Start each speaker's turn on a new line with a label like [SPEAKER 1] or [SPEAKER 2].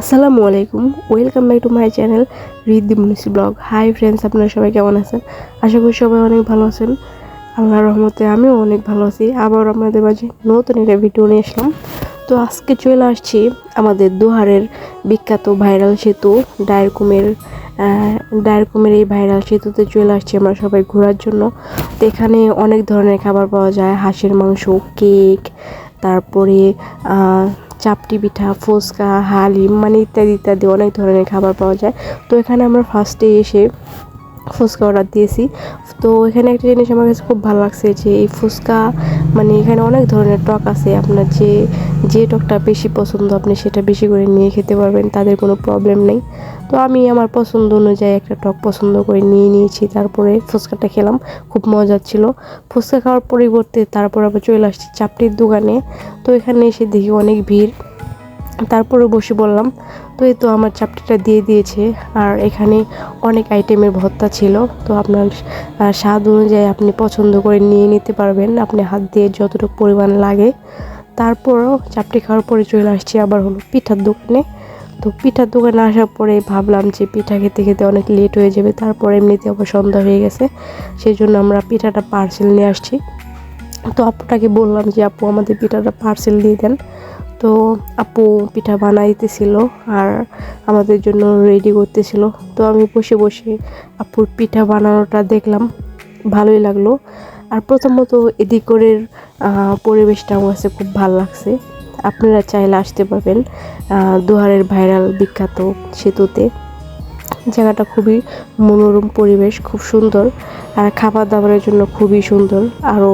[SPEAKER 1] আসসালামু আলাইকুম, welcome back to my channel Riddhi Munisi blog. Hi friends, আপনারা সবাই কেমন আছেন? আশা করি সবাই অনেক ভালো আছেন। আল্লাহর রহমতে আমিও অনেক ভালো আছি। আবার আপনাদের মাঝে নতুন একটা ভিডিও নিয়ে আসলাম। তো আজকে চলে আসছি আমাদের দুহারের বিখ্যাত ভাইরাল সেতু, ডায়েরকুমের ডায়েরকুমের এই ভাইরাল সেতুতে চলে আসছি আমরা সবাই ঘোরার জন্য। তো এখানে অনেক ধরনের খাবার পাওয়া যায়, হাঁসের মাংস, কেক, তারপরে চাপটি পিঠা ফুচকা হালিম মানে ইত্যাদি ইত্যাদি অনেক ধরনের খাবার পাওয়া যায়। তো এখানে আমরা ফার্স্টে এসে ফুচকা অর্ডার দিয়েছি। তো এখানে একটা জিনিস আমার কাছে খুব ভালো লাগছে যে এই ফুচকা মানে এখানে অনেক ধরনের টক আছে। আপনার যে যে টকটা বেশি পছন্দ, আপনি সেটা বেশি করে নিয়ে খেতে পারবেন, তাদের কোনো প্রবলেম নেই। তো আমি আমার পছন্দ অনুযায়ী একটা টক পছন্দ করে নিয়ে নিয়েছি। তারপরে ফুচকাটা খেলাম, খুব মজা ছিল। ফুচকা খাওয়ার পরিবর্তে তারপর আবার চলে আসছি চাপটির দোকানে। তো এখানে এসে দেখি অনেক ভিড়। তারপরে বসে বললাম, তো এই তো আমার চাপটিটা দিয়ে দিয়েছে। আর এখানে অনেক আইটেমের ভর্তা ছিল। তো আপনার স্বাদ অনুযায়ী আপনি পছন্দ করে নিয়ে নিতে পারবেন। আপনি হাত দিয়ে যতটুকু পরিমাণ লাগে। তারপরও চাপটি খাওয়ার পরে চলে আসছি আবার হলো পিঠার দোকানে। তো পিঠার দোকানে আসার পরে ভাবলাম যে পিঠা খেতে খেতে অনেক লেট হয়ে যাবে, তারপর এমনিতে আবার সন্ধ্যা হয়ে গেছে সেই জন্য আমরা পিঠাটা পার্সেল নিয়ে আসছি। তো আপুটাকে বললাম যে, আপু, আমাদের পিঠাটা পার্সেল দিয়ে দেন। তো আপু পিঠা বানাইতেছিল আর আমাদের জন্য রেডি করতেছিল। তো আমি বসে বসে আপুর পিঠা বানানোটা দেখলাম, ভালোই লাগল। আর প্রথমত এদিকরের পরিবেশটা আমার কাছে খুব ভালো লাগছে। আপনারা চাইলে আসতে পারবেন দুহারের ভাইরাল বিখ্যাত সেতুতে। জায়গাটা খুবই মনোরম পরিবেশ, খুব সুন্দর। আর খাবার দাবারের জন্য খুবই সুন্দর, আরও